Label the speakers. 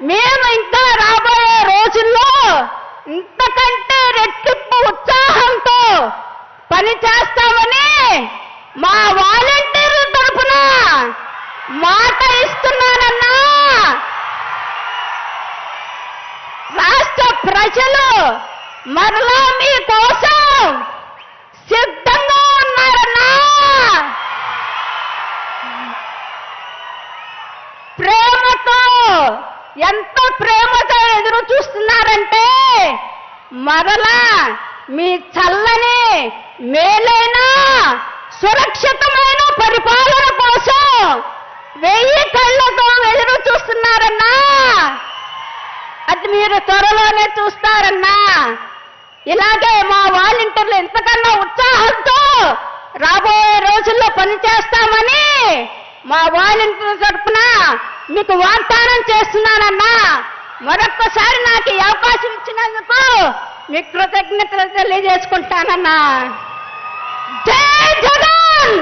Speaker 1: మేము ఇంకా రాబోయే రోజుల్లో ఇంతకంటే రెట్టింపు ఉత్సాహంతో పని చేస్తామని మా వాలంటీర్ల తరపున మాట ఇస్తున్నానన్నా రాష్ట్ర ప్రజలు మరలా మీ కోసం సిద్ధంగా ఉన్నారన్నా. ప్రే ఎంత ప్రేమతో ఎదురు చూస్తున్నారంటే మరలా మీ చల్లని మేలైన సురక్షితమైన పరిపాలన కోసం వెయ్యి కళ్ళతో ఎదురు చూస్తున్నారన్నా. అది మీరు త్వరలోనే చూస్తారన్నా. ఇలాగే మా వాలంటీర్లు ఎంతకన్నా ఉత్సాహంతో రాబోయే రోజుల్లో పనిచేస్తామని మా వాలంటీర్ తరఫున మీకు వాగ్దానం చేస్తున్నానన్నా మరొక్కసారి నాకు ఈ అవకాశం ఇచ్చినందుకు మీకు కృతజ్ఞతలు తెలియజేసుకుంటానన్నా జై జగన్